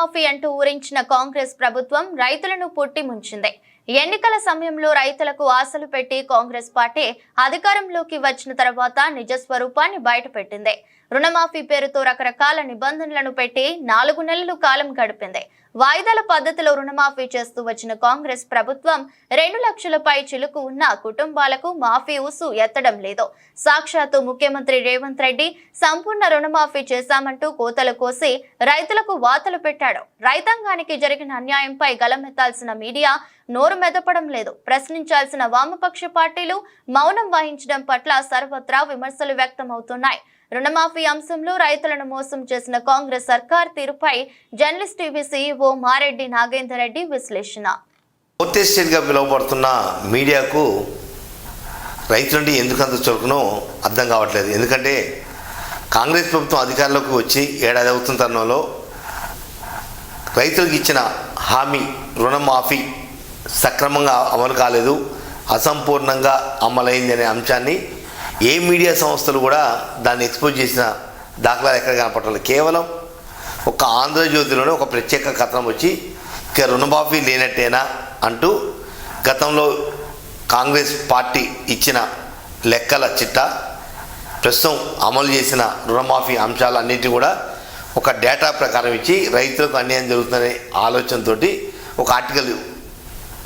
రుణమాఫీ అంటూ ఊరించిన కాంగ్రెస్ ప్రభుత్వం రైతులను పొట్టి ముంచింది. ఎన్నికల సమయంలో రైతులకు ఆశలు పెట్టి కాంగ్రెస్ పార్టీ అధికారంలోకి వచ్చిన తర్వాత నిజ స్వరూపాన్ని బయటపెట్టింది. రుణమాఫీ పేరుతో రకరకాల నిబంధనలను పెట్టి నాలుగు నెలలు కాలం గడిపింది. వాయిదాల పద్ధతిలో రుణమాఫీ చేస్తూ వచ్చిన కాంగ్రెస్ ప్రభుత్వం రెండు లక్షలపై చిలుకు ఉన్న కుటుంబాలకు మాఫీ ఊసు ఎత్తడం లేదు. సాక్షాత్తు ముఖ్యమంత్రి రేవంత్ రెడ్డి సంపూర్ణ రుణమాఫీ చేశామంటూ కోతలు కోసి రైతులకు వాతలు పెట్టాడు. రైతాంగానికి జరిగిన అన్యాయంపై గలమెత్తాల్సిన మీడియా నోరు మెదపడం లేదు. ప్రశ్నించాల్సిన వామపక్ష పార్టీలు మౌనం వహించడం పట్ల సర్వత్రా విమర్శలు వ్యక్తమవుతున్నాయి. రుణమాఫీ అంశంలో రైతులను మోసం చేసిన కాంగ్రెస్ సర్కార్ తీరుపై journalist TV CEO Mareddy Nagender Reddy విశ్లేషణ ఫోర్త్ పిలువబడుతున్న మీడియాకు రైతు నుండి ఎందుకు అంత చురుకునో అర్థం కావట్లేదు. ఎందుకంటే కాంగ్రెస్ ప్రభుత్వం అధికారంలోకి వచ్చి ఏడాది అవుతున్న తరుణంలో రైతులకు ఇచ్చిన హామీ రుణమాఫీ సక్రమంగా అమలు కాలేదు అసంపూర్ణంగా అమలైంది అనే అంశాన్ని ఏ మీడియా సంస్థలు కూడా దాన్ని ఎక్స్పోజ్ చేసిన దాఖలాలు ఎక్కడ కనపడలేదు కేవలం ఒక ఆంధ్రజ్యోతిలోనే ఒక ప్రత్యేక కథనం వచ్చి ఇక రుణమాఫీ లేనట్టేనా? అంటూ గతంలో కాంగ్రెస్ పార్టీ ఇచ్చిన లెక్కల చిట్టా ప్రస్తుతం అమలు చేసిన రుణమాఫీ అంశాలన్నిటి కూడా ఒక డేటా ప్రకారం ఇచ్చి రైతులకు అన్యాయం జరుగుతుందనే ఆలోచనతోటి ఒక ఆర్టికల్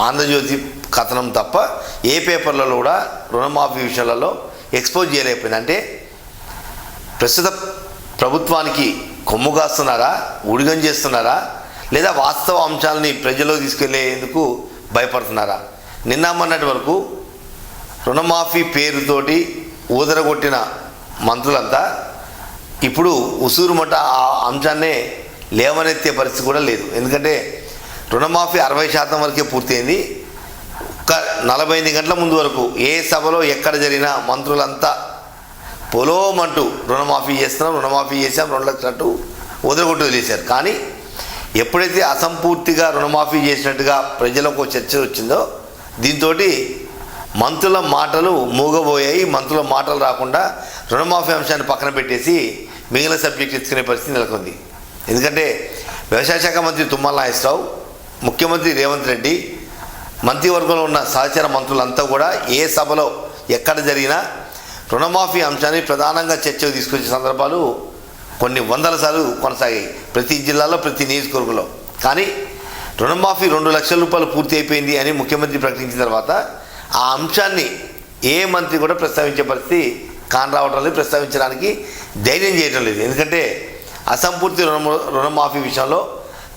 ఆంధ్రజ్యోతి కథనం తప్ప ఏ పేపర్లలో కూడా రుణమాఫీ విషయాలలో ఎక్స్పోజ్ చేయలేకపోయింది. అంటే ప్రస్తుత ప్రభుత్వానికి కొమ్ము కాస్తున్నారా? ఉడిగం చేస్తున్నారా? లేదా వాస్తవ అంశాలని ప్రజల్లో తీసుకెళ్ళేందుకు భయపడుతున్నారా? నిన్న మొన్నటి వరకు రుణమాఫీ పేరుతోటి ఊదరగొట్టిన మంత్రులంతా ఇప్పుడు ఉసూరుమట ఆ అంశాన్నే లేవనెత్తే పరిస్థితి కూడా లేదు. ఎందుకంటే రుణమాఫీ అరవై శాతం వరకే పూర్తయింది. ఒక నలభై ఎనిమిది గంటల ముందు వరకు ఏ సభలో ఎక్కడ జరిగినా మంత్రులంతా పొలోమంటూ రుణమాఫీ చేస్తున్నాం రుణమాఫీ చేసాం రెండు లక్షలు వదిలిగొట్టు వదిలేశారు. కానీ ఎప్పుడైతే అసంపూర్తిగా రుణమాఫీ చేసినట్టుగా ప్రజలకు ఒక చర్చ వచ్చిందో దీంతో మంత్రుల మాటలు మూగబోయాయి. మంత్రుల మాటలు రాకుండా రుణమాఫీ అంశాన్ని పక్కన పెట్టేసి మిగిలిన సబ్జెక్ట్ ఎత్తుకునే పరిస్థితి నెలకొంది. ఎందుకంటే వ్యవసాయ శాఖ మంత్రి తుమ్మల నాగేశ్వరరావు ముఖ్యమంత్రి రేవంత్ రెడ్డి మంత్రివర్గంలో ఉన్న సహచర మంత్రులంతా కూడా ఏ సభలో ఎక్కడ జరిగినా రుణమాఫీ అంశాన్ని ప్రధానంగా చర్చకు తీసుకొచ్చే సందర్భాలు కొన్ని వందల సార్లు కొనసాగాయి ప్రతి జిల్లాలో ప్రతి నియోజకవర్గంలో. కానీ రుణమాఫీ రెండు లక్షల రూపాయలు పూర్తి అయిపోయింది అని ముఖ్యమంత్రి ప్రకటించిన తర్వాత ఆ అంశాన్ని ఏ మంత్రి కూడా ప్రస్తావించే పరిస్థితి కాని రావడం లేదు ప్రస్తావించడానికి ధైర్యం చేయడం లేదు. ఎందుకంటే అసంపూర్తి రుణ రుణమాఫీ విషయంలో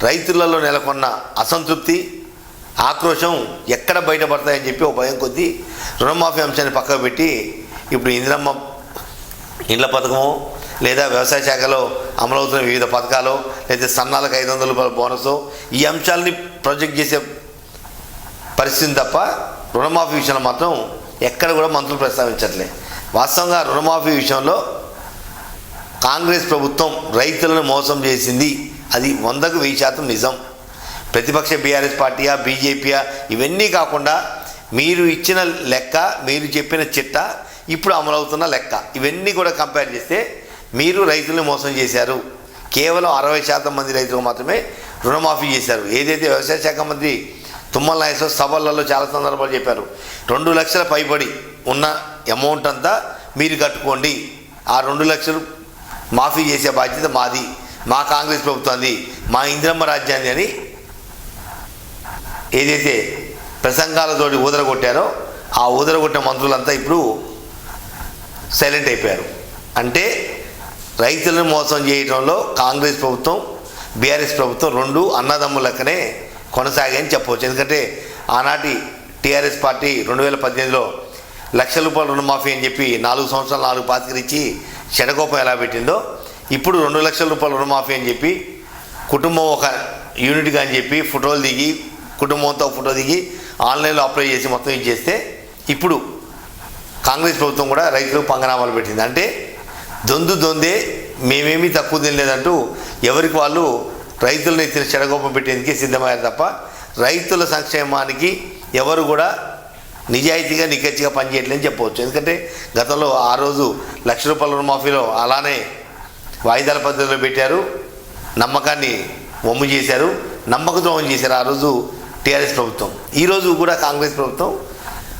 రైతులలో నెలకొన్న అసంతృప్తి ఆక్రోశం ఎక్కడ బయటపడతాయని చెప్పి ఒక భయం కొద్దీ రుణమాఫీ అంశాన్ని పక్కకు పెట్టి ఇప్పుడు ఇందిరమ్మ ఇండ్ల పథకము లేదా వ్యవసాయ శాఖలో అమలవుతున్న వివిధ పథకాలు లేదా సన్నాలకు ఐదు వందల రూపాయల బోనస్ ఈ అంశాలని ప్రొజెక్ట్ చేసే పరిస్థితి తప్ప రుణమాఫీ విషయంలో మాత్రం ఎక్కడ కూడా మంత్రులు ప్రస్తావించట్లే. వాస్తవంగా రుణమాఫీ విషయంలో కాంగ్రెస్ ప్రభుత్వం రైతులను మోసం చేసింది అది వందకు వెయ్యి శాతం నిజం. ప్రతిపక్ష బీఆర్ఎస్ పార్టీయా బీజేపీయా ఇవన్నీ కాకుండా మీరు ఇచ్చిన లెక్క మీరు చెప్పిన చిట్ట ఇప్పుడు అమలవుతున్న లెక్క. ఇవన్నీ కూడా కంపేర్ చేస్తే మీరు రైతులను మోసం చేశారు. కేవలం అరవై శాతం మంది రైతులకు మాత్రమే రుణమాఫీ చేశారు. ఏదైతే వ్యవసాయ శాఖ మంత్రి తుమ్మల నాయసరావు సభలలో చాలా సందర్భాలు చెప్పారు. రెండు లక్షల పైబడి ఉన్న అమౌంట్ అంతా మీరు కట్టుకోండి. ఆ రెండు లక్షలు మాఫీ చేసే బాధ్యత మాది. మా కాంగ్రెస్ ప్రభుత్వాన్ని మా ఇంద్రమ్మ రాజ్యాన్ని అని ఏదైతే ప్రసంగాలతోటి ఊదరగొట్టారో ఆ ఊదరగొట్టిన మంత్రులంతా ఇప్పుడు సైలెంట్ అయిపోయారు. అంటే రైతులను మోసం చేయడంలో కాంగ్రెస్ ప్రభుత్వం బీఆర్ఎస్ ప్రభుత్వం రెండు అన్నదమ్ములకనే కొనసాగాయని చెప్పవచ్చు. ఎందుకంటే ఆనాటి టీఆర్ఎస్ పార్టీ రెండు వేల పద్దెనిమిదిలో లక్ష రూపాయల రుణమాఫీ అని చెప్పి నాలుగు సంవత్సరాలు నాలుగు పాతికలు ఇచ్చి ఎలా పెట్టిందో ఇప్పుడు రెండు లక్షల రూపాయల రుణమాఫీ అని చెప్పి కుటుంబం ఒక యూనిట్గా అని చెప్పి ఫోటోలు దిగి కుటుంబంతో ఫోటో దిగి ఆన్లైన్లో అప్లై చేసి మొత్తం ఇచ్చేస్తే ఇప్పుడు కాంగ్రెస్ ప్రభుత్వం కూడా రైతులకు పంగనామాలు పెట్టింది. అంటే దొందు దొందే మేమేమీ తక్కువ తినలేదంటూ ఎవరికి వాళ్ళు రైతులను ఎత్తిన చెడగోపం పెట్టేందుకే సిద్ధమయ్యారు తప్ప రైతుల సంక్షేమానికి ఎవరు కూడా నిజాయితీగా నిక్కచ్చిగా పనిచేయట్లేదని చెప్పవచ్చు. ఎందుకంటే గతంలో ఆ రోజు లక్ష రూపాయల రుణమాఫీలో అలానే వాయిదాల పద్ధతిలో పెట్టారు. నమ్మకాన్ని వమ్ము చేశారు. నమ్మక ద్రోహం చేశారు ఆ రోజు టీఆర్ఎస్ ప్రభుత్వం. ఈరోజు కూడా కాంగ్రెస్ ప్రభుత్వం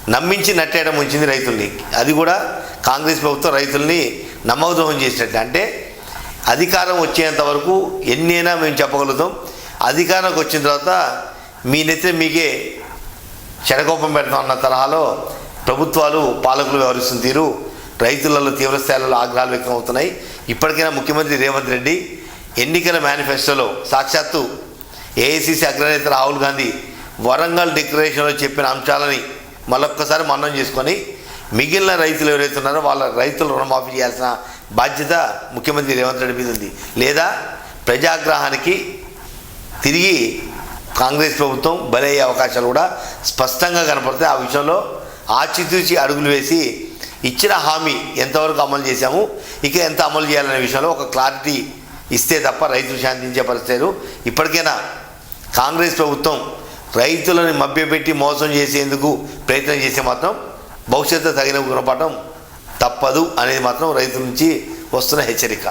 నమ్మించి నట్టేయడం ఉంచింది రైతుల్ని. అది కూడా కాంగ్రెస్ ప్రభుత్వం రైతుల్ని నమ్మక ద్రోహం చేసినట్టు. అంటే అధికారం వచ్చేంత వరకు ఎన్నైనా మేము చెప్పగలుగుతాం. అధికారంకి వచ్చిన తర్వాత మీ నెత్తి మీకే చెడకోపం పెడతాం అన్న తరహాలో ప్రభుత్వాలు పాలకులు వ్యవహరిస్తున్న తీరు రైతులలో తీవ్రస్థాయిలో ఆగ్రహాలు వ్యక్తం అవుతున్నాయి ఇప్పటికైనా ముఖ్యమంత్రి రేవంత్ రెడ్డి ఎన్నికల మేనిఫెస్టోలో సాక్షాత్తు ఏఐసిసి అగ్రనేత రాహుల్ గాంధీ వరంగల్ డిక్లరేషన్లో చెప్పిన అంశాలని మరొక్కసారి మన్నం చేసుకొని మిగిలిన రైతులు ఎవరైతే ఉన్నారో వాళ్ళ రైతులు రుణమాఫీ చేయాల్సిన బాధ్యత ముఖ్యమంత్రి రేవంత్ రెడ్డి మీద ఉంది. లేదా ప్రజాగ్రహానికి తిరిగి కాంగ్రెస్ ప్రభుత్వం బలయ్యే అవకాశాలు కూడా స్పష్టంగా కనపడతాయి. ఆ విషయంలో ఆచితూచి అడుగులు వేసి ఇచ్చిన హామీ ఎంతవరకు అమలు చేశాము? ఇక ఎంత అమలు చేయాలనే విషయంలో ఒక క్లారిటీ ఇస్తే తప్ప రైతులు శాంతించే పరిస్థితులు ఇప్పటికైనా కాంగ్రెస్ ప్రభుత్వం రైతులను మభ్యపెట్టి మోసం చేసేందుకు ప్రయత్నం చేస్తే మాత్రం భవిష్యత్తు తగిన గుణపాఠం తప్పదు అనేది మాత్రం రైతుల నుంచి వస్తున్న హెచ్చరిక.